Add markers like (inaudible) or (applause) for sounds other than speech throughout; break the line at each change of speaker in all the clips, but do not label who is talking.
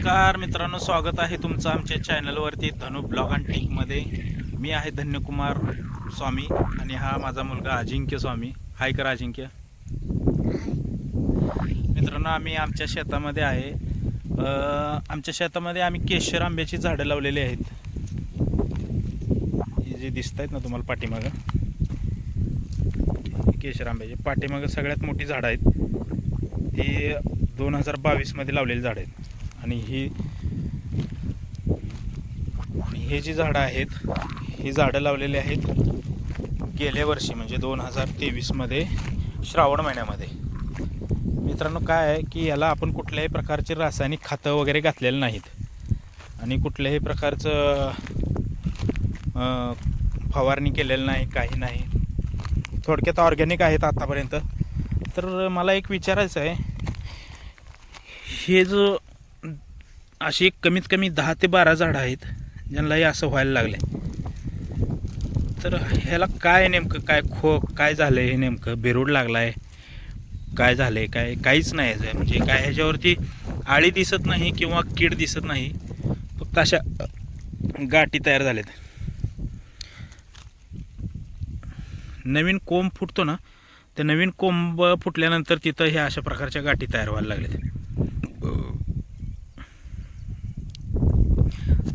नमस्कार मित्रांनो स्वागत आहे तुमचं आमच्या चॅनलवरती धनु ब्लॉग अँड टिकमध्ये मी आहे धन्यकुमार स्वामी आणि हा माझा मुलगा अजिंक्य स्वामी. हाय कर अजिंक्य. मित्रांनो आम्ही आमच्या शेतामध्ये आहे. आमच्या शेतामध्ये आम्ही केशर आंब्याची झाडं लावलेली आहेत. हे जे दिसत आहेत ना तुम्हाला पाठीमागं. केशर आंब्याची. पाठीमागं सगळ्यात मोठी झाडं आहेत. ती दोन हजार बावीसमध्ये लावलेली झाडं आहेत. आणि ही आणि हे जी झाडं आहेत ही झाडं लावलेली आहेत गेल्या वर्षी म्हणजे दोन हजार तेवीसमध्ये श्रावण महिन्यामध्ये. मित्रांनो काय आहे की याला आपण कुठल्याही प्रकारचे रासायनिक खतं वगैरे घातलेले नाहीत. आणि कुठल्याही प्रकारचं फवारणी केलेलं नाही काही नाही. थोडक्यात ऑर्गॅनिक आहेत आतापर्यंत. तर मला एक विचारायचं आहे हे जो अशी कमीत कमी दहा ते बारा झाडं आहेत ज्यांना हे असं व्हायला लागलं तर ह्याला काय नेमकं काय खो काय झालं हे नेमकं? बेरूड लागला आहे काय झालं आहे काय काहीच नाही याचं. म्हणजे काय ह्याच्यावरती आळी दिसत नाही किंवा कीड दिसत नाही. फक्त अशा गाठी तयार झाल्यात. नवीन कोंब फुटतो ना ते नवीन कोंब फुटल्यानंतर तिथं ह्या अशा प्रकारच्या गाठी तयार व्हायला लागल्यात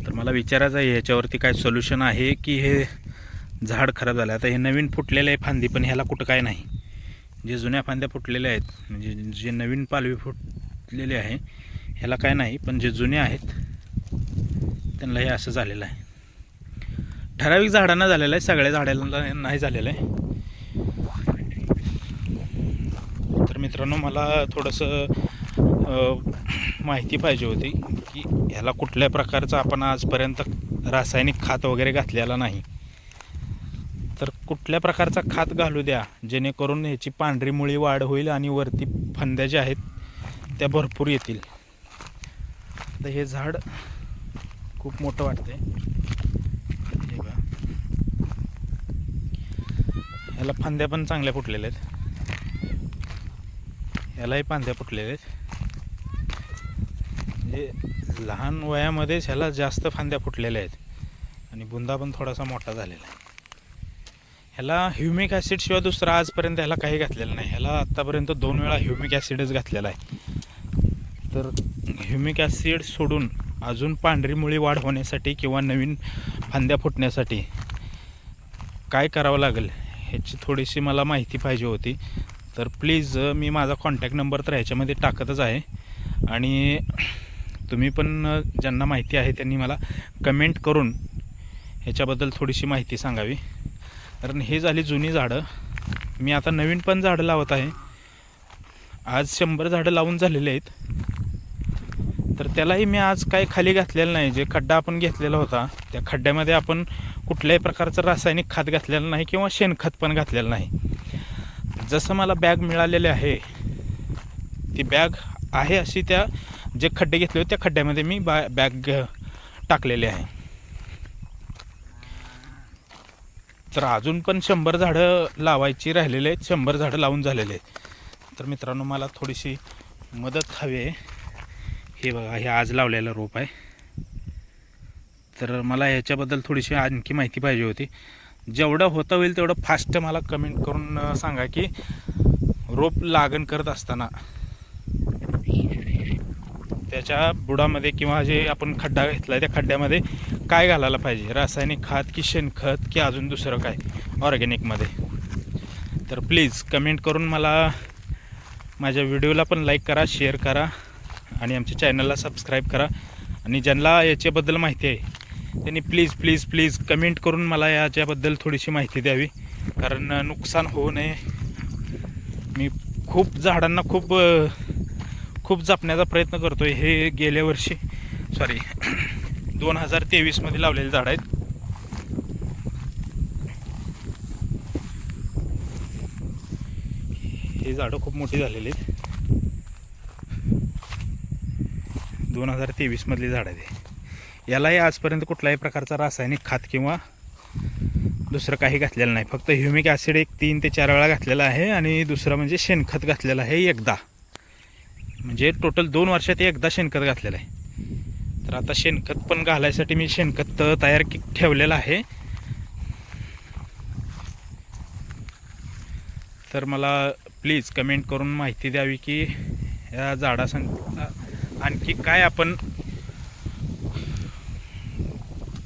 तर मला विचारायचं आहे ह्याच्यावरती काय सोल्युशन आहे की हे झाड खराब झालं? आता हे नवीन फुटलेलं आहे फांदी पण ह्याला कुठं काय नाही. जे जुन्या फांद्या फुटलेल्या आहेत म्हणजे जे नवीन पालवी फुटलेले आहे ह्याला काय नाही पण जे जुने आहेत त्यांना हे असं झालेलं आहे. ठराविक झाडांना झालेलं आहे सगळ्या झाडांना नाही झालेलं आहे. तर मित्रांनो मला थोडंसं माहिती पाहिजे होती की ह्याला कुठल्या प्रकारचं आपण आजपर्यंत रासायनिक खत वगैरे घातलेला नाही. तर कुठल्या प्रकारचा खात घालू द्या जेणेकरून ह्याची पांढरी मुळी वाढ होईल आणि वरती फांद्या ज्या आहेत त्या भरपूर येतील. तर हे झाड खूप मोठं वाटतंय. हे ह्याला फांद्या पण चांगल्या फुटलेल्या आहेत. ह्यालाही फांद्या फुटलेल्या आहेत. म्हणजे लहान वयामध्येच ह्याला जास्त फांद्या फुटलेल्या आहेत. आणि बुंदा पण थोडासा मोठा झालेला आहे. ह्याला ह्युमिक ॲसिडशिवाय दुसरा आजपर्यंत ह्याला काही घातलेलं नाही. ह्याला आत्तापर्यंत दोन वेळा ह्युमिक ॲसिडच घातलेला आहे. तर ह्युमिक ॲसिड सोडून अजून पांढरी मुळी वाढ होण्यासाठी किंवा नवीन फांद्या फुटण्यासाठी काय करावं लागेल ह्याची थोडीशी मला माहिती पाहिजे होती. तर प्लीज मी माझा कॉन्टॅक्ट नंबर तर ह्याच्यामध्ये टाकतच आहे. आणि तुम्ही पण ज्यांना माहिती आहे त्यांनी मला कमेंट करून ह्याच्याबद्दल थोडीशी माहिती सांगावी. कारण हे झाली जुनी झाडं. मी आता नवीन पण झाडं लावत आहे. आज शंभर झाडं लावून झालेले आहेत. तर त्यालाही मी आज काही खाली घातलेलं नाही. जे खड्डा आपण घेतलेला होता त्या खड्ड्यामध्ये आपण कुठल्याही प्रकारचं रासायनिक खत घातलेलं नाही किंवा शेणखत पण घातलेलं नाही. जसं मला बॅग मिळालेली आहे ती बॅग आहे अशी त्या जे खड्डे घेतले होते त्या खड्ड्यामध्ये मी बा बॅग टाकलेले आहे. तर अजून पण शंभर झाडं लावायची राहिलेले आहेत शंभर झाडं लावून झालेले आहेत. तर मित्रांनो मला थोडीशी मदत हवी आहे. हे बघा हे आज लावलेलं रोप आहे. तर मला ह्याच्याबद्दल थोडीशी आणखी माहिती पाहिजे होती. जेवढं होतं होईल तेवढं फास्ट मला कमेंट करून सांगा की रोप लागण करत असताना त्याच्या बुडामध्ये किंवा जे आपण खड्डा घेतला आहे त्या खड्ड्यामध्ये काय घालायला पाहिजे? रासायनिक खत की शेणखत की अजून दुसरं काय? ऑर्गॅनिकमध्ये. तर प्लीज कमेंट करून मला माझ्या व्हिडिओला पण लाईक करा शेअर करा आणि आमच्या चॅनलला सबस्क्राईब करा. आणि ज्यांना याच्याबद्दल माहिती आहे त्यांनी प्लीज प्लीज प्लीज कमेंट करून मला याच्याबद्दल थोडीशी माहिती द्यावी. कारण नुकसान होऊ नये. मी खूप झाडांना खूप खूप जपण्याचा प्रयत्न करतो आहे हे गेल्या वर्षी सॉरी (coughs) दोन हजार तेवीसमध्ये लावलेले झाड आहेत. हे झाडं खूप मोठी झालेली आहेत. दोन हजार तेवीसमधली झाडं आहेत यालाही आजपर्यंत कुठल्याही प्रकारचा रासायनिक खत किंवा दुसरं काही घातलेलं नाही. फक्त ह्युमिक ॲसिड एक तीन ते चार वेळा घातलेला आहे आणि दुसरं म्हणजे शेणखत घातलेलं आहे एकदा. म्हणजे टोटल दोन वर्षात एकदा शेणखत घातलेलं आहे. तर आता शेणखत पण घालायसाठी मी शेणखत तयार ठेवलेलं आहे. तर मला प्लीज कमेंट करून माहिती द्यावी की या झाडासं आणखी काय आपण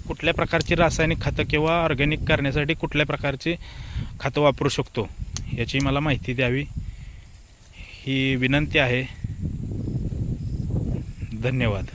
कुठल्या प्रकारची रासायनिक खतं किंवा ऑर्गॅनिक करण्यासाठी कुठल्या प्रकारची खतं वापरू शकतो याची मला माहिती द्यावी. ही विनंती आहे. धन्यवाद.